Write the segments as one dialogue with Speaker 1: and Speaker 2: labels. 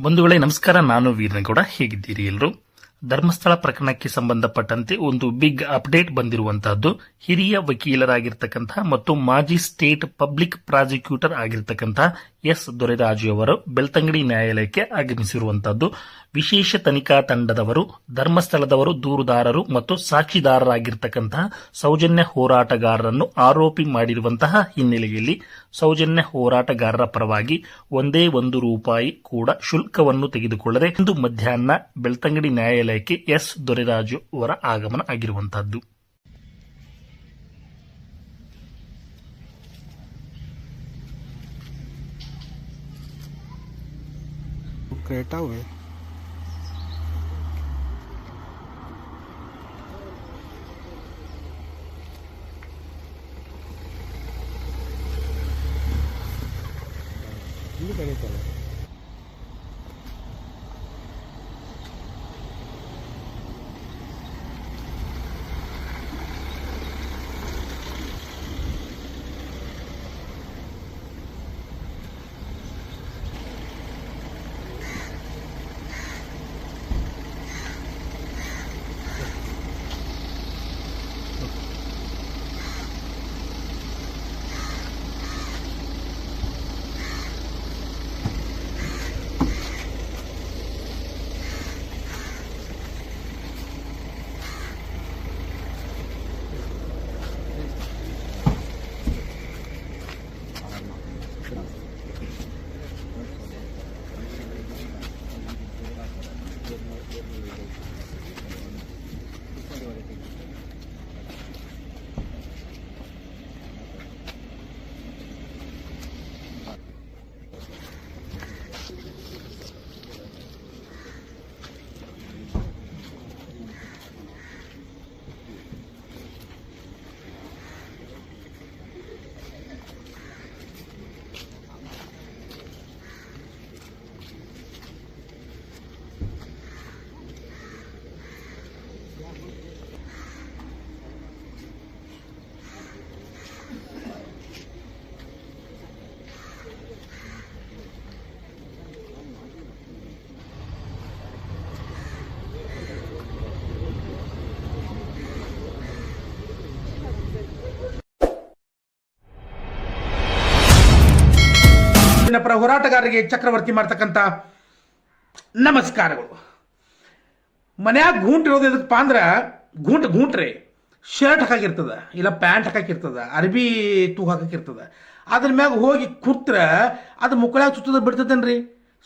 Speaker 1: ಬಂಧುಗಳೇ ನಮಸ್ಕಾರ. ನಾನು ವೀರನಗೌಡ. ಹೇಗಿದ್ದೀರಿ ಎಲ್ಲರೂ? ಧರ್ಮಸ್ಥಳ ಪ್ರಕರಣಕ್ಕೆ ಸಂಬಂಧಪಟ್ಟಂತೆ ಒಂದು ಬಿಗ್ ಅಪ್ಡೇಟ್ ಬಂದಿರುವಂತಹದ್ದು. ಹಿರಿಯ ವಕೀಲರಾಗಿರ್ತಕ್ಕಂತಹ ಮತ್ತು ಮಾಜಿ ಸ್ಟೇಟ್ ಪಬ್ಲಿಕ್ ಪ್ರಾಸಿಕ್ಯೂಟರ್ ಆಗಿರ್ತಕ್ಕಂತಹ ಎಸ್. ದೊರೆರಾಜು ಅವರು ಬೆಳ್ತಂಗಡಿ ನ್ಯಾಯಾಲಯಕ್ಕೆ ಆಗಮಿಸಿರುವಂತಹದ್ದು. ವಿಶೇಷ ತನಿಖಾ ತಂಡದವರು, ಧರ್ಮಸ್ಥಳದವರು, ದೂರುದಾರರು ಮತ್ತು ಸಾಕ್ಷಿದಾರರಾಗಿರ್ತಕ್ಕಂತಹ ಸೌಜನ್ಯ ಹೋರಾಟಗಾರರನ್ನು ಆರೋಪಿ ಮಾಡಿರುವಂತಹ ಹಿನ್ನೆಲೆಯಲ್ಲಿ ಸೌಜನ್ಯ ಹೋರಾಟಗಾರರ ಪರವಾಗಿ ಒಂದೇ ಒಂದು ರೂಪಾಯಿ ಕೂಡ ಶುಲ್ಕವನ್ನು ತೆಗೆದುಕೊಳ್ಳದೆ ಇಂದು ಮಧ್ಯಾಹ್ನ ಬೆಳ್ತಂಗಡಿ ನ್ಯಾಯಾಲಯಕ್ಕೆ ಎಸ್. ದೊರೆರಾಜು ಅವರ ಆಗಮನ ಆಗಿರುವಂತಹದ್ದು
Speaker 2: ಕ್ರೇಟಾವೆ
Speaker 3: everything. ಪರ ಹೋರಾಟಗಾರರಿಗೆ ಚಕ್ರವರ್ತಿ ಮಾಡ್ತಕ್ಕಂಥ ನಮಸ್ಕಾರಗಳು. ಮನ್ಯಾಗ ಗೂಂಟ್ ಇರೋದು ಎದಕ್ಕಪ್ಪ ಅಂದ್ರೆ ಗೂಂಟ್ ಗೂಂಟ್ರಿ ಶರ್ಟ್ ಹಾಕಿರ್ತದ, ಇಲ್ಲ ಪ್ಯಾಂಟ್ ಹಾಕಿರ್ತದ, ಅರ್ಬಿ ತೂ ಹಾಕಿರ್ತದ. ಅದ್ರ ಮ್ಯಾಗ ಹೋಗಿ ಕೂತ್ರ ಅದು ಮುಕ್ಕಳಾಗ ಚುತ್ತದ ಬಿಡ್ತದೇನ್ರಿ?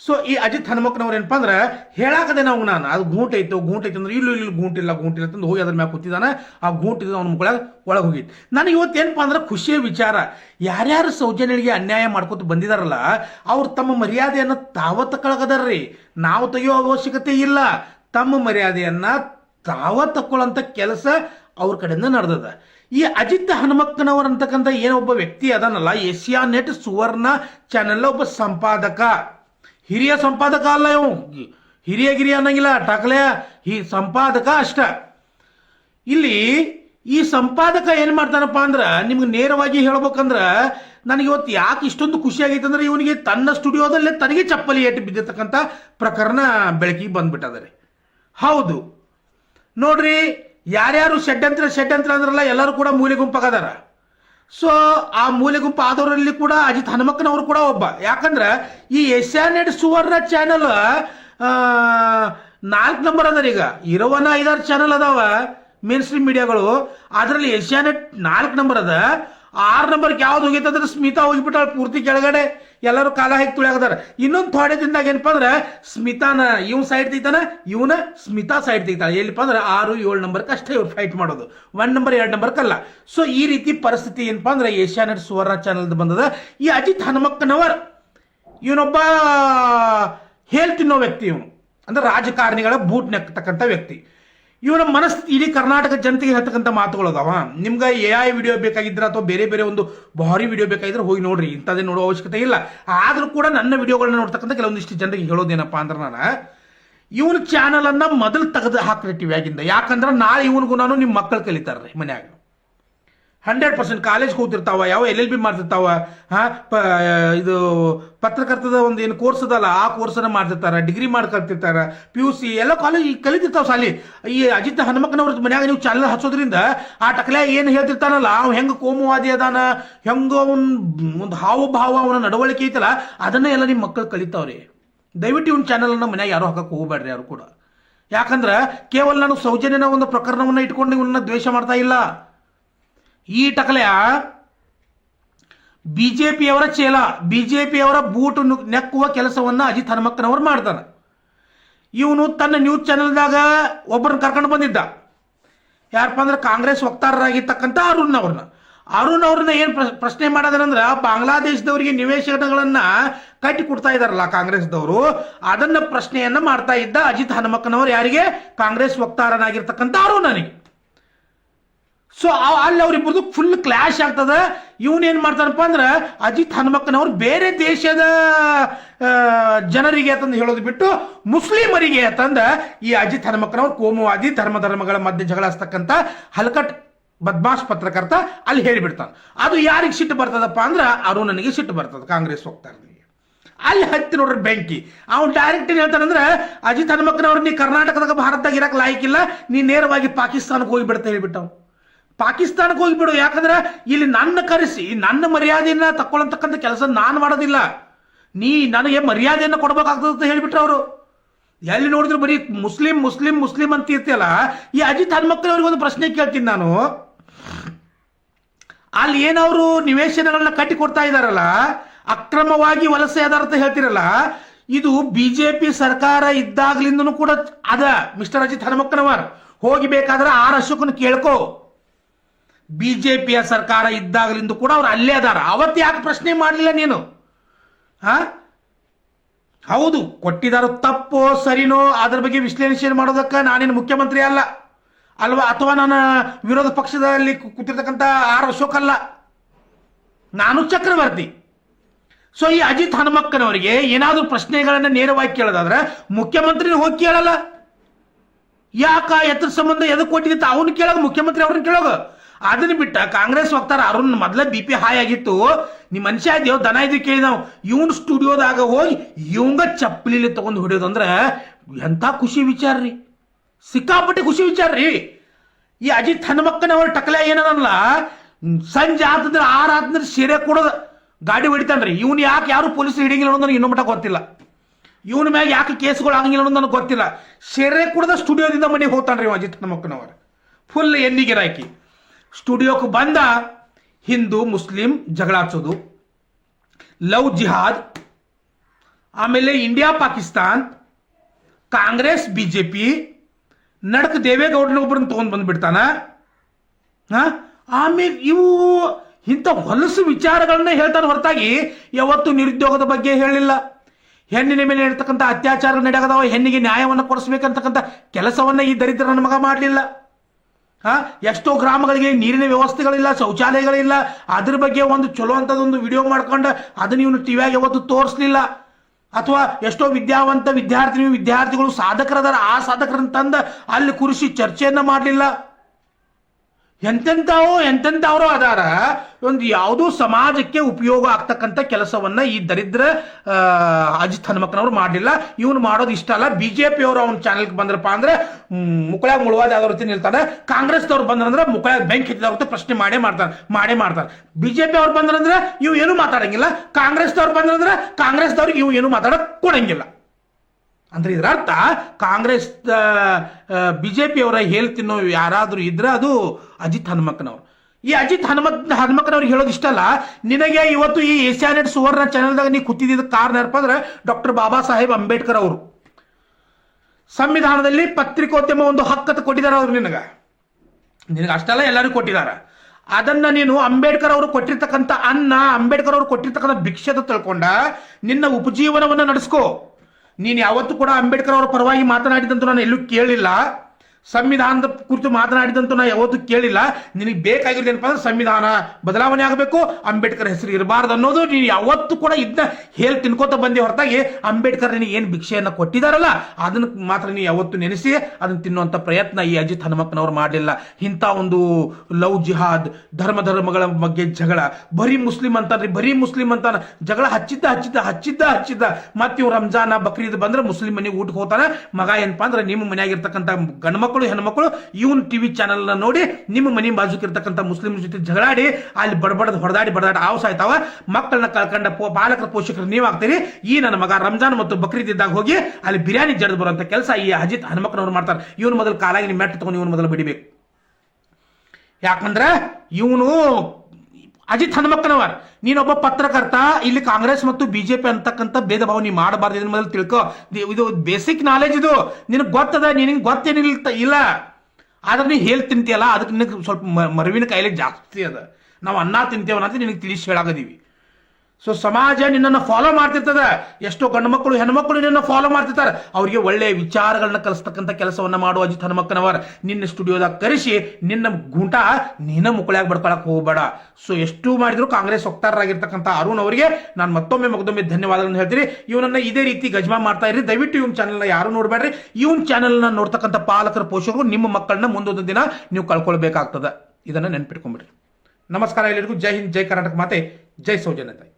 Speaker 3: ಸೊ ಈ ಅಜಿತ್ ಹನುಮಕ್ಕನವ್ರು ಏನಪ್ಪ ಅಂದ್ರೆ ಹೇಳಾಕದೆ ನಾವು ನಾನು. ಅದು ಗೂಂಟ್ ಐತೆ ಗೂಂಟ್ ಐತೆ ಅಂದ್ರೆ ಇಲ್ಲೂ ಇಲ್ಲಿ ಗೂಂಟಿಲ್ಲ ಇಲ್ಲ, ಗೂಂಟ್ ಇಲ್ಲ ಅಂತಂದು ಹೋಗಿ ಅದ್ರ ಮ್ಯಾಗ ಕೂತಿದ್ದಾನೆ. ಆ ಗೂಂಟ್ ಇದ್ದ ಅವ್ನ ಮುಗಳ ಒಳಗೆ ಹೋಗಿತ್ತು. ನನಗೆ ಇವತ್ತು ಏನಪ್ಪ ಅಂದ್ರೆ ಖುಷಿಯ ವಿಚಾರ. ಯಾರ್ಯಾರು ಸೌಜನ್ಯರಿಗೆ ಅನ್ಯಾಯ ಮಾಡ್ಕೊತ ಬಂದಿದಾರಲ್ಲ, ಅವ್ರು ತಮ್ಮ ಮರ್ಯಾದೆಯನ್ನು ತಾವ ತಗೊಳಗದಾರ್ರಿ ನಾವು ತೆಗೆಯೋ ಅವಶ್ಯಕತೆ ಇಲ್ಲ. ತಮ್ಮ ಮರ್ಯಾದೆಯನ್ನ ತಾವ ತಕ್ಕೊಳ್ಳೋಂಥ ಕೆಲಸ ಅವ್ರ ಕಡೆಯಿಂದ ನಡೆದದ. ಈ ಅಜಿತ್ ಹನುಮಕ್ಕನವರ್ ಅಂತಕ್ಕಂಥ ಒಬ್ಬ ವ್ಯಕ್ತಿ ಅದನ್ನಲ್ಲ ಏಷ್ಯಾ ನೆಟ್ ಸುವರ್ಣ ಚಾನೆಲ್ ಒಬ್ಬ ಸಂಪಾದಕ. ಹಿರಿಯ ಸಂಪಾದಕ ಅಲ್ಲ ಇವು. ಹಿರಿಯ ಗಿರಿಯ ಅನ್ನಂಗಿಲ್ಲ, ಟಕಲೆ ಈ ಸಂಪಾದಕ ಅಷ್ಟ. ಇಲ್ಲಿ ಈ ಸಂಪಾದಕ ಏನು ಮಾಡ್ತಾನಪ್ಪ ಅಂದ್ರೆ ನಿಮ್ಗೆ ನೇರವಾಗಿ ಹೇಳ್ಬೇಕಂದ್ರೆ ನನಗೆ ಇವತ್ತು ಯಾಕೆ ಇಷ್ಟೊಂದು ಖುಷಿ ಆಗೈತೆ ಅಂದ್ರೆ ಇವನಿಗೆ ತನ್ನ ಸ್ಟುಡಿಯೋದಲ್ಲೇ ತನಗೆ ಚಪ್ಪಲಿ ಏಟು ಬಿದ್ದಿರ್ತಕ್ಕಂಥ ಪ್ರಕರಣ ಬೆಳಕಿಗೆ ಬಂದ್ಬಿಟ್ಟದ. ಹೌದು. ನೋಡ್ರಿ, ಯಾರ್ಯಾರು ಷಡ್ಯಂತ್ರ ಷಡ್ಯಂತ್ರ ಅಂದ್ರಲ್ಲ ಎಲ್ಲರೂ ಕೂಡ ಮೂಲೆ ಗುಂಪಾಗದಾರ. ಸೊ ಆ ಮೂಲೆ ಗುಂಪು ಆದವರಲ್ಲಿ ಕೂಡ ಅಜಿತ್ ಹನುಮಕ್ಕನವರು ಕೂಡ ಒಬ್ಬ. ಯಾಕಂದ್ರೆ ಈ ಏಷ್ಯಾನೆಟ್ ಸುವರ್ಣ ಚಾನಲ್ ನಾಲ್ಕು ನಂಬರ್ ಅದ ಈಗ ಇರೋವನ ಐದಾರು ಚಾನಲ್ ಅದಾವ ಮೇನ್ ಸ್ಟ್ರೀಮ್ ಮೀಡಿಯಾಗಳು ಅದರಲ್ಲಿ ಏಷ್ಯಾನೆಟ್ ನಾಲ್ಕು ನಂಬರ್ ಅದ. ಆರು ನಂಬರ್ಗೆ ಯಾವ್ದು ಹೋಗೈತೆ ಅಂದ್ರೆ ಸ್ಮಿತಾ ಹೋಗಿಬಿಟ್ಟಾಳ ಪೂರ್ತಿ ಕೆಳಗಡೆ. ಎಲ್ಲರೂ ಕಾಲ ಹೇಗೆ ತುಳಿಯಾಗದಾರ? ಇನ್ನೊಂದು ಥೋಡೆ ದಿನದಾಗ ಏನಪ್ಪ ಅಂದ್ರೆ, ಸ್ಮಿತಾನ ಇವ್ ಸೈಡ್ ತೆಗಿತಾನ, ಇವನ ಸ್ಮಿತಾ ಸೈಡ್ ತೆಗಿತಾನೆ ಎಲ್ಲಿಪ್ಪ ಅಂದ್ರೆ, ಆರು, ಏಳು ನಂಬರ್ಗೆ ಅಷ್ಟೇ ಇವ್ರು ಫೈಟ್ ಮಾಡೋದು. ಒನ್ ನಂಬರ್ ಎರಡು ನಂಬರ್ಕಲ್ಲ ಸೊ ಈ ರೀತಿ ಪರಿಸ್ಥಿತಿ ಏನಪ್ಪ ಅಂದ್ರೆ ಏಷ್ಯಾನೆಟ್ ಸುವರ್ಣ ಚಾನಲ್ದು ಬಂದದ. ಈ ಅಜಿತ್ ಹನುಮಕ್ಕನವರ್, ಇವನೊಬ್ಬ ಹೇಳ್ತಿನ್ನೋ ವ್ಯಕ್ತಿ ಇವನು. ಅಂದ್ರೆ ರಾಜಕಾರಣಿಗಳ ಬೂಟ್ ನೆಕ್ತಕ್ಕಂಥ ವ್ಯಕ್ತಿ. ಇವನ ಮನಸ್ಥಿತಿ ಇಡೀ ಕರ್ನಾಟಕ ಜನತೆಗೆ ಹೇಳ್ತಕ್ಕಂಥ ಮಾತುಗಳು ಅದಾವ. ನಿಮ್ಗೆ ಎ ಐ ವಿಡಿಯೋ ಬೇಕಾಗಿದ್ರೆ ಅಥವಾ ಬೇರೆ ಬೇರೆ ಒಂದು ಭಾರಿ ವಿಡಿಯೋ ಬೇಕಾಗಿದ್ರೆ ಹೋಗಿ ನೋಡ್ರಿ. ಇಂಥದ್ದೇ ನೋಡೋ ಅವಶ್ಯಕತೆ ಇಲ್ಲ. ಆದರೂ ಕೂಡ ನನ್ನ ವಿಡಿಯೋಗಳನ್ನ ನೋಡ್ತಕ್ಕಂಥ ಕೆಲವೊಂದಿಷ್ಟು ಜನರಿಗೆ ಹೇಳೋದೇನಪ್ಪ ಅಂದ್ರೆ ನಾನು, ಇವನ ಚಾನಲನ್ನು ಮೊದಲು ತೆಗೆದು ಹಾಕ್ರಿ ಆಗಿಂದ. ಯಾಕಂದ್ರೆ ನಾಳೆ ಇವನಿಗೂ ನಾನು ನಿಮ್ಮ ಮಕ್ಕಳು ಕಲಿತಾರ್ರಿ ಮನ್ಯಾಗ. ಹಂಡ್ರೆಡ್ ಪರ್ಸೆಂಟ್ ಕಾಲೇಜ್ ಕೂತಿರ್ತಾವ ಯಾವ ಎಲ್ ಎಲ್ ಬಿ ಮಾಡ್ತಿರ್ತಾವ, ಹಾ, ಪ, ಇದು ಪತ್ರಕರ್ತದ ಒಂದು ಏನು ಕೋರ್ಸ್ ಅದಲ್ಲ, ಆ ಕೋರ್ಸನ್ನ ಮಾಡ್ತಿರ್ತಾರ ಡಿಗ್ರಿ ಮಾಡ್ಕೊಳ್ತಿರ್ತಾರ ಪಿ ಯು ಸಿ ಎಲ್ಲ ಕಾಲೇಜ್ ಕಲಿತಿರ್ತಾವ ಸಾಲಿ ಈ ಅಜಿತ್ ಹನುಮಕ್ಕನವ್ರ ಮನ್ಯಾಗ ನೀವು ಚಾನಲ್ ಹಚ್ಚೋದ್ರಿಂದ ಆ ಟಕಲೆ ಏನು ಹೇಳ್ತಿರ್ತಾನಲ್ಲ, ಅವ್ ಹೆಂಗೆ ಕೋಮುವಾದಿ ಅದಾನ, ಹೆಂಗ ಅವನ್, ಒಂದು ಹಾವ ಭಾವ ಅವನ ನಡವಳಿಕೆ ಐತಲ್ಲ, ಅದನ್ನ ಎಲ್ಲ ನಿಮ್ಮ ಮಕ್ಕಳು ಕಲಿತಾವ್ರಿ. ದಯವಿಟ್ಟು ಇವ್ನ ಚಾನಲನ್ನು ಮನ್ಯಾಗ ಯಾರು ಹಾಕಕ್ಕೆ ಹೋಗ್ಬೇಡ್ರಿ ಯಾರು ಕೂಡ. ಯಾಕಂದ್ರೆ ಕೇವಲ ನಾನು ಸೌಜನ್ಯನ ಒಂದು ಪ್ರಕರಣವನ್ನು ಇಟ್ಕೊಂಡು ಇವನ್ನ ದ್ವೇಷ ಮಾಡ್ತಾ ಇಲ್ಲ. ಈ ಟಕಲೆಯ ಪಿಯವರ ಚೇಲ, ಬಿಜೆಪಿಯವರ ಬೂಟು ಬೂಟ್ ನೆಕ್ಕುವ ಕೆಲಸವನ್ನ ಅಜಿತ್ ಹನುಮಕ್ಕನವರು ಮಾಡ್ತಾರೆ ಇವನು ತನ್ನ ನ್ಯೂಸ್ ಚಾನೆಲ್ದಾಗ ಒಬ್ಬರನ್ನ ಕರ್ಕೊಂಡು ಬಂದಿದ್ದ. ಯಾರಪ್ಪ ಅಂದ್ರೆ ಕಾಂಗ್ರೆಸ್ ವಕ್ತಾರರಾಗಿರ್ತಕ್ಕಂಥ ಅರುಣ್ ಅವ್ರನ್ನ. ಅರುಣ್ ಅವ್ರನ್ನ ಏನು ಪ್ರಶ್ನೆ ಮಾಡೋದಂದ್ರೆ ಬಾಂಗ್ಲಾದೇಶದವರಿಗೆ ನಿವೇಶನಗಳನ್ನ ಕಟ್ಟಿ ಕೊಡ್ತಾ ಇದಾರಲ್ಲ ಕಾಂಗ್ರೆಸ್ದವರು, ಅದನ್ನ ಪ್ರಶ್ನೆಯನ್ನ ಮಾಡ್ತಾ ಇದ್ದ ಅಜಿತ್ ಹನುಮಕ್ಕನವರು ಯಾರಿಗೆ? ಕಾಂಗ್ರೆಸ್ ವಕ್ತಾರನಾಗಿರ್ತಕ್ಕಂಥ ಅರುಣನಿಗೆ. ಸೊ ಅಲ್ಲಿ ಅವ್ರಿಬ್ರದ್ದು ಫುಲ್ ಕ್ಲಾಶ್ ಆಗ್ತದ. ಇವನ್ ಏನ್ ಮಾಡ್ತಾನಪ್ಪ ಅಂದ್ರೆ, ಅಜಿತ್ ಹನುಮಕ್ಕನವರು ಬೇರೆ ದೇಶದ ಜನರಿಗೆ ಅಂತಂದು ಹೇಳೋದು ಬಿಟ್ಟು, ಮುಸ್ಲಿಮರಿಗೆ ಅಂತಂದ ಈ ಅಜಿತ್ ಹನುಮಕ್ಕನವರು ಕೋಮುವಾದಿ, ಧರ್ಮ ಧರ್ಮಗಳ ಮಧ್ಯೆ ಜಗಳ ಹಸ್ತಕ್ಕಂಥ ಹಲ್ಕಟ್ ಬದ್ಮಾಶ್ ಪತ್ರಕರ್ತ ಅಲ್ಲಿ ಹೇಳಿಬಿಡ್ತಾನೆ. ಅದು ಯಾರಿಗೆ ಸಿಟ್ಟು ಬರ್ತದಪ್ಪ ಅಂದ್ರೆ, ಅರುಣನಿಗೆ ಸಿಟ್ಟು ಬರ್ತದೆ, ಕಾಂಗ್ರೆಸ್ ಹೋಗ್ತಾರನಿಗೆ ಅಲ್ಲಿ ಹತ್ತಿ ನೋಡ್ರಿ ಬೆಂಕಿ. ಅವ್ನು ಡೈರೆಕ್ಟ್ ಏನ್ ಹೇಳ್ತಾನಂದ್ರೆ ಅಜಿತ್ ಹನುಮಕ್ಕನವ್ರು ನೀ ಕರ್ನಾಟಕದಾಗ, ಭಾರತದಾಗ ಇರಕ್ ಇಲ್ಲ, ನೀ ನೇರವಾಗಿ ಪಾಕಿಸ್ತಾನಕ್ಕೆ ಹೋಗಿಬಿಡ್ತಾ ಹೇಳ್ಬಿಟ್ಟವ್ ಪಾಕಿಸ್ತಾನಕ್ಕೆ ಹೋಗಿಬಿಡು. ಯಾಕಂದ್ರೆ ಇಲ್ಲಿ ನನ್ನ ಕರೆಸಿ, ನನ್ನ ಮರ್ಯಾದೆಯನ್ನ ತಕ್ಕೊಳ್ಳತಕ್ಕಂಥ ಕೆಲಸ ನಾನು ಮಾಡೋದಿಲ್ಲ. ನೀ ನನಗೆ ಮರ್ಯಾದೆಯನ್ನು ಕೊಡ್ಬೇಕಾಗ್ತದೆ ಅಂತ ಹೇಳಿಬಿಟ್ರೆ ಅವರು. ಎಲ್ಲಿ ನೋಡಿದ್ರು ಬರೀ ಮುಸ್ಲಿಂ ಮುಸ್ಲಿಂ ಮುಸ್ಲಿಂ ಅಂತ ಇರ್ತಿಯಲ್ಲ, ಈ ಅಜಿತ್ ಹನುಮಕ್ಕನವ್ರಿಗೆ ಒಂದು ಪ್ರಶ್ನೆ ಕೇಳ್ತೀನಿ ನಾನು. ಅಲ್ಲಿ ಏನವರು ನಿವೇಶನಗಳನ್ನ ಕಟ್ಟಿ ಕೊಡ್ತಾ ಇದಾರಲ್ಲ, ಅಕ್ರಮವಾಗಿ ವಲಸೆ ಅದಾರ ಅಂತ ಹೇಳ್ತಿರಲ್ಲ, ಇದು ಬಿಜೆಪಿ ಸರ್ಕಾರ ಇದ್ದಾಗ್ಲಿಂದನೂ ಕೂಡ ಅದ, ಮಿಸ್ಟರ್ ಅಜಿತ್ ಹನುಮಕ್ಕನವರ್. ಹೋಗಿ ಬೇಕಾದ್ರೆ ಆರ್ ಅಶೋಕನ ಕೇಳ್ಕೋ. ಬಿಜೆಪಿಯ ಸರ್ಕಾರ ಇದ್ದಾಗಲಿಂದ ಕೂಡ ಅವ್ರು ಅಲ್ಲೇ ಅದಾರ. ಅವತ್ತು ಯಾಕೆ ಪ್ರಶ್ನೆ ಮಾಡಲಿಲ್ಲ ನೀನು? ಹಾ? ಹೌದು, ಕೊಟ್ಟಿದಾರ ತಪ್ಪೋ ಸರಿನೋ ಅದ್ರ ಬಗ್ಗೆ ವಿಶ್ಲೇಷಣೆ ಮಾಡೋದಕ್ಕೆ ನಾನೇನು ಮುಖ್ಯಮಂತ್ರಿ ಅಲ್ಲ. ಅಲ್ವಾ? ಅಥವಾ ನನ್ನ ವಿರೋಧ ಪಕ್ಷದಲ್ಲಿ ಕೂತಿರ್ತಕ್ಕಂಥ ಆರ್ ಅಶೋಕ್ ಅಲ್ಲ. ನಾನು ಚಕ್ರವರ್ತಿ. ಸೊ ಈ ಅಜಿತ್ ಹನುಮಕ್ಕನವರಿಗೆ ಏನಾದರೂ ಪ್ರಶ್ನೆಗಳನ್ನು ನೇರವಾಗಿ ಕೇಳೋದಾದ್ರೆ, ಮುಖ್ಯಮಂತ್ರಿನ ಹೋಗಿ ಕೇಳಲ್ಲ. ಯಾಕ ಎತ್ರ ಸಂಬಂಧ ಎದಕ್ಕೆ ಕೊಟ್ಟಿದ್ದ ಅವನು ಕೇಳೋಗ ಮುಖ್ಯಮಂತ್ರಿ ಅವ್ರನ್ನ ಕೇಳೋಗ ಅದನ್ನ ಬಿಟ್ಟ ಕಾಂಗ್ರೆಸ್ ವಕ್ತಾರ ಅರುಣ್ ಮೊದಲೇ ಬಿ ಪಿ ಹಾಯ್ ಆಗಿತ್ತು. ನಿಮ್ಮ ಮನುಷ್ಯ ದೇವ್ ದನ ಇದ್ ಕೇಳಿದವು. ಇವನ್ ಸ್ಟುಡಿಯೋದಾಗ ಹೋಗಿ ಇವಂಗ ಚಪ್ಪಲಿಲಿ ತಗೊಂಡು ಹೊಡಿಯೋದು ಅಂದ್ರೆ ಎಂಥ ಖುಷಿ ವಿಚಾರ ರೀ. ಸಿಕ್ಕಾಪಟ್ಟೆ ಖುಷಿ ವಿಚಾರ ರೀ. ಈ ಅಜಿತ್ ಹನುಮಕ್ಕನವ್ರ ಟಕಲೆ ಏನದಲ್ಲ ಸಂಜೆ ಆತಂದ್ರೆ ಆರು ಆತಂದ್ರೆ ಸೀರೆ ಕೊಡೋದು. ಗಾಡಿ ಹೊಡಿತಾನ್ರಿ. ಇವ್ನು ಯಾಕೆ ಯಾರು ಪೊಲೀಸ್ ಹಿಡಿಂಗಿಲ್ಲ ಅನ್ನೋದು ನನಗೆ ಇನ್ನೂ ಮಟ್ಟ ಗೊತ್ತಿಲ್ಲ. ಇವನ ಮ್ಯಾಗ ಯಾಕೆ ಕೇಸ್ಗಳು ಆಗಂಗಿಲ್ಲ ಅನ್ನೋದು ನನಗೆ ಗೊತ್ತಿಲ್ಲ. ಸೀರೆ ಕುಡ್ದ ಸ್ಟುಡಿಯೋದಿಂದ ಮನೆಗೆ ಹೋಗ್ತಾನ್ರಿ ಅಜಿತ್ ಹನುಮಕ್ಕನವರು. ಫುಲ್ ಎನ್ನಿಗಿರಾಕಿ ಸ್ಟುಡಿಯೋಕ್ಕೆ ಬಂದ ಹಿಂದೂ, ಮುಸ್ಲಿಂ ಜಗಳ ಹಚ್ಚೋದು ಲವ್ ಜಿಹಾದ್, ಆಮೇಲೆ India, Pakistan, Congress B J P ನಡಕ ದೇವೇಗೌಡನ ಒಬ್ಬರನ್ನ ತೊಗೊಂಡು ಬಂದ್ಬಿಡ್ತಾನ. ಆಮೇಲೆ ಇವು ಇಂಥ ಹೊಲಸು ವಿಚಾರಗಳನ್ನ ಹೇಳ್ತಾನೆ ಹೊರತಾಗಿ ಯಾವತ್ತು ನಿರುದ್ಯೋಗದ ಬಗ್ಗೆ ಹೇಳಿಲ್ಲ ಹೆಣ್ಣಿನ ಮೇಲೆ ಇರ್ತಕ್ಕಂಥ ಅತ್ಯಾಚಾರ ನಡೆಯಗದಾವ ಹೆಣ್ಣಿಗೆ ನ್ಯಾಯವನ್ನು ಕೊಡಿಸ್ಬೇಕಂತಕ್ಕಂಥ ಕೆಲಸವನ್ನ ಈ ದರಿದ್ರ ನನ್ನ ಮಗ ಮಾಡಲಿಲ್ಲ. ಹಾ, ಎಷ್ಟೋ ಗ್ರಾಮಗಳಿಗೆ ನೀರಿನ ವ್ಯವಸ್ಥೆಗಳಿಲ್ಲ, ಶೌಚಾಲಯಗಳಿಲ್ಲ. ಅದ್ರ ಬಗ್ಗೆ ಒಂದು ಚಲೋ ಅಂತದೊಂದು ವಿಡಿಯೋ ಮಾಡ್ಕೊಂಡು ಅದನ್ನ ಇವನು ಟಿವಿಯಾಗ ಯಾವತ್ತು ತೋರಿಸ್ಲಿಲ್ಲ. ಅಥವಾ ಎಷ್ಟೋ ವಿದ್ಯಾವಂತ ವಿದ್ಯಾರ್ಥಿನಿ, ವಿದ್ಯಾರ್ಥಿಗಳು ಸಾಧಕರದಾರ, ಆ ಸಾಧಕರನ್ನ ತಂದ ಅಲ್ಲಿ ಕುರಿಸಿ ಚರ್ಚೆಯನ್ನ ಮಾಡಲಿಲ್ಲ. ಎಂತೆಂಥವೋ ಎಂತೆಂಥವರೋ ಅದಾರ. ಒಂದು ಯಾವುದೋ ಸಮಾಜಕ್ಕೆ ಉಪಯೋಗ ಆಗ್ತಕ್ಕಂಥ ಕೆಲಸವನ್ನ ಈ ದರಿದ್ರ ಅಜಿತ್ ಹನುಮಕ್ಕನವ್ರು ಮಾಡಲಿಲ್ಲ. ಇವನು ಮಾಡೋದು ಇಷ್ಟ ಅಲ್ಲ. ಬಿಜೆಪಿ ಅವರು ಅವ್ನ ಚಾನೆಲ್ಗೆ ಬಂದ್ರಪ್ಪ ಅಂದ್ರೆ ಮುಕ್ಕಳಾಗ ಮುಳುವಾದ ಯಾವ್ದು ರೀತಿ ನಿಲ್ತಾನೆ ಕಾಂಗ್ರೆಸ್ದವ್ರು ಬಂದ್ರಂದ್ರೆ ಮುಕ್ಕಳಾಗ ಬೆಂಕಿ ಹಚ್ಚಿದವ್ರ ಪ್ರಶ್ನೆ ಮಾಡೇ ಮಾಡ್ತಾರೆ ಮಾಡೇ ಮಾಡ್ತಾರೆ. ಬಿಜೆಪಿ ಅವ್ರು ಬಂದ್ರಂದ್ರೆ ಇವು ಏನು ಮಾತಾಡಂಗಿಲ್ಲ. ಕಾಂಗ್ರೆಸ್ದವ್ರು ಬಂದ್ರಂದ್ರೆ ಕಾಂಗ್ರೆಸ್ದವ್ರಿಗೆ ಇವು ಏನು ಮಾತಾಡಕ್ ಕೊಡಂಗಿಲ್ಲ. ಅಂದ್ರೆ ಇದರ ಅರ್ಥ ಕಾಂಗ್ರೆಸ್ ಬಿಜೆಪಿ ಅವರ ಪಿಯವರ ತಿನ್ನೋ ಯಾರಾದರೂ ಇದ್ರೆ ಅದು ಅಜಿತ್ ಹನುಮಕ್ಕನವರು ಈ ಅಜಿತ್ ಹನುಮಕ್ ಹನುಮಕ್ಕನವ್ರಿಗೆ ಹೇಳೋದು ಇಷ್ಟಲ್ಲ ನಿನಗೆ ಇವತ್ತು ಈ ಏಷ್ಯಾನೆಟ್ ಸುವರ್ಣ ಚಾನೆಲ್ದಾಗ ನೀ ಕೂತಿದ್ದ ಕಾರಣ ಏನಪ್ಪ ಅಂದ್ರೆ ಡಾಕ್ಟರ್ ಬಾಬಾ ಸಾಹೇಬ್ ಅಂಬೇಡ್ಕರ್ ಅವರು. ಸಂವಿಧಾನದಲ್ಲಿ ಪತ್ರಿಕೋದ್ಯಮ ಒಂದು ಹಕ್ಕತ್ತು ಕೊಟ್ಟಿದ್ದಾರೆ ಅವ್ರು ನಿನಗೆ. ನಿನಗೆ ಅಷ್ಟೆಲ್ಲ ಎಲ್ಲರಿಗೂ ಕೊಟ್ಟಿದ್ದಾರೆ ಅದನ್ನ ನೀನು ಅಂಬೇಡ್ಕರ್ ಅವರು ಕೊಟ್ಟಿರ್ತಕ್ಕಂಥ ಅನ್ನ, ಅಂಬೇಡ್ಕರ್ ಅವರು ಕೊಟ್ಟಿರ್ತಕ್ಕಂಥ ಭಿಕ್ಷದ ತಿಳ್ಕೊಂಡ ನಿನ್ನ ಉಪಜೀವನವನ್ನು ನಡೆಸ್ಕೋ. ನೀನು ಯಾವತ್ತೂ ಕೂಡ ಅಂಬೇಡ್ಕರ್ ಅವರ ಪರವಾಗಿ ಮಾತನಾಡಿದಂತ ನಾನು ಎಲ್ಲೂ ಕೇಳಿಲ್ಲ. ಸಂವಿಧಾನದ ಕುರಿತು ಮಾತನಾಡಿದಂತೂ ನಾ ಯಾವತ್ತೂ ಕೇಳಿಲ್ಲ. ನಿನಗೆ ಬೇಕಾಗಿರೋದು ಏನಪ್ಪ ಅಂದ್ರೆ ಸಂವಿಧಾನ ಬದಲಾವಣೆ ಆಗಬೇಕು, ಅಂಬೇಡ್ಕರ್ ಹೆಸರು ಇರಬಾರ್ದು ಅನ್ನೋದು ನೀನು ಯಾವತ್ತು ಕೂಡ ಇದನ್ನ ಹೇಳಿ ತಿನ್ಕೋತ ಬಂದಿ ಹೊರತಾಗಿ ಅಂಬೇಡ್ಕರ್ ನಿನಗೆ ಏನು ಭಿಕ್ಷೆಯನ್ನು ಕೊಟ್ಟಿದಾರಲ್ಲ, ಅದನ್ನ ಮಾತ್ರ ನೀವು ಯಾವತ್ತು ನೆನೆಸಿ ಅದನ್ನ ತಿನ್ನುವಂತ ಪ್ರಯತ್ನ ಈ ಅಜಿತ್ ಹನುಮಕ್ಕನವ್ರು ಮಾಡಲಿಲ್ಲ. ಇಂಥ ಒಂದು ಲವ್ ಜಿಹಾದ್, ಧರ್ಮ ಧರ್ಮಗಳ ಬಗ್ಗೆ ಜಗಳ, ಬರೀ ಮುಸ್ಲಿಂ ಅಂತಾರ್ರಿ ಬರೀ ಮುಸ್ಲಿಂ ಅಂತಾನ ಜಗಳ ಹಚ್ಚಿದ್ದ ಹಚ್ಚಿದ್ದ ಹಚ್ಚಿದ್ದ ಹಚ್ಚಿದ್ದ. ಮತ್ತಿವ್ ರಂಜಾನ, ಬಕ್ರೀದ್ ಬಂದ್ರೆ ಮುಸ್ಲಿಂ ಮನೆಗೆ ಊಟಕ್ಕೆ ಹೋಗ್ತಾನೆ. ಮಗ ಏನಪ್ಪಾ ಅಂದ್ರೆ ನಿಮ್ಮ ಮನ್ಯಾಗ ಇರ್ತಕ್ಕಂಥ ಗಂಡ್ಮಕ್ಳು ಹೆಣ್ಮಕ್ಳು ಇವನ್ ಟಿವಿ ಚಾನಲ್ನ ನೋಡಿ ನಿಮ್ಮ ಮನೆ ಬಾಜುಕ್ ಇರ್ತಕ್ಕಂಥ ಮುಸ್ಲಿಂ ಜೊತೆ ಜಗಳಾಡಿ, ಅಲ್ಲಿ ಬಡಬಡದ ಹೊಡೆದಾಡಿ, ಬಡದಾಡಿ ಆವಸ ಸಾಯ್ತಾವ ಮಕ್ಕಳನ್ನ ಕಳ್ಕೊಂಡ ಪಾಲಕರ ಪೋಷಕರು ನೀವು ಆಗ್ತೀರಿ ಈ ನನ್ನ ಮಗ ರಂಜಾನ್ ಮತ್ತು ಬಕ್ರೀದ್ ಇದ್ದಾಗ ಹೋಗಿ ಅಲ್ಲಿ ಬಿರಿಯಾನಿ ಜಡ್ದು ಬರುವಂತ ಕೆಲಸ ಈ ಅಜಿತ್ ಹನುಮಕ್ಕನವ್ರು ಮಾಡ್ತಾರೆ. ಇವನು ಮೊದಲು ಕಾಲಾಗಿ ಮೆಟ್ಟ ತಗೊಂಡು ಇವನು ಮೊದಲು ಬಿಡಿಬೇಕು. ಯಾಕಂದ್ರೆ ಇವನು ಅಜಿತ್ ಹನುಮಕ್ಕನವರ್, ನೀನೊಬ್ಬ ಪತ್ರಕರ್ತ, ಇಲ್ಲಿ ಕಾಂಗ್ರೆಸ್ ಮತ್ತು ಬಿಜೆಪಿ ಅಂತಕ್ಕಂಥ ಭೇದ ಭಾವ ನೀ ಮಾಡಬಾರ್ದು ಇದನ್ನ ಮೊದಲು ತಿಳ್ಕೊ. ಇದು- ಬೇಸಿಕ್ ನಾಲೆಜ್ ಇದು. ನಿನಗೆ ಗೊತ್ತದ, ನಿನಗೆ ಗೊತ್ತೇನಿಲ್ಲ ಇಲ್ಲ. ಆದ್ರೆ ನೀ ಹೇಳಿ ತಿಂತೀಯಲ್ಲ, ಅದಕ್ಕೆ ನಿನಗೆ ಸ್ವಲ್ಪ ಮರವಿನ ಕಾಯಿಲೆ ಜಾಸ್ತಿ ಅದ. ನಾವು ಅನ್ನ ತಿಂತೇವನ್ನ ನಿನಗೆ ತಿಳಿಸಿ ಹೇಳಾಗದೀವಿ ಸೊ ಸಮಾಜ ನಿನ್ನನ್ನು ಫಾಲೋ ಮಾಡ್ತಿರ್ತದ. ಎಷ್ಟೋ ಗಂಡು ಮಕ್ಕಳು ಹೆಣ್ಮಕ್ಳು ನಿನ್ನ ಫಾಲೋ ಮಾಡ್ತಿರ್ತಾರೆ. ಅವರಿಗೆ ಒಳ್ಳೆಯ ವಿಚಾರಗಳನ್ನ ಕಲಿಸ್ತಕ್ಕಂಥ ಕೆಲಸವನ್ನು ಮಾಡುವ ಅಜಿತ್ ಹನುಮಕ್ಕನವರ್ ನಿನ್ನ ಸ್ಟುಡಿಯೋದಾಗ ಕರೆಸಿ, ನಿನ್ನ ಗುಂಟ ನಿನ್ನ ಮುಕ್ಕಳ್ಯಾಗ ಬಡ್ಕೊಳಕ್ ಹೋಗಬೇಡ. ಸೊ ಎಷ್ಟು ಮಾಡಿದ್ರು ಕಾಂಗ್ರೆಸ್ ವಕ್ತಾರರಾಗಿರ್ತಕ್ಕಂಥ ಅರುಣ್ ಅವರಿಗೆ ನಾನು ಮತ್ತೊಮ್ಮೆ ಮಗದೊಮ್ಮೆ ಧನ್ಯವಾದಗಳನ್ನು ಹೇಳ್ತೀನಿ. ಇವನನ್ನ ಇದೇ ರೀತಿ ಗಜ್ಮಾ ಮಾಡ್ತಾ ಇರಿ ದಯವಿಟ್ಟು ಇವನ್ ಚಾನಲ್ನ ಯಾರು ನೋಡಬೇಡ್ರಿ. ಇವನ್ ಚಾನಲ್ನ ನೋಡ್ತಕ್ಕಂಥ ಪಾಲಕರ, ಪೋಷಕರು ನಿಮ್ಮ ಮಕ್ಕಳನ್ನ ಮುಂದೊಂದು ದಿನ ನೀವು ಕಳ್ಕೊಳ್ಬೇಕಾಗ್ತದೆ. ಇದನ್ನು ನೆನ್ಪಿಟ್ಕೊಂಡ್ಬಿಡ್ರಿ ನಮಸ್ಕಾರ ಎಲ್ಲರಿಗೂ. ಜೈ ಹಿಂದ್, ಜೈ ಕರ್ನಾಟಕ ಮಾತೆ. ಜೈ ಸೌಜನ್ಯ ತಾಯಿ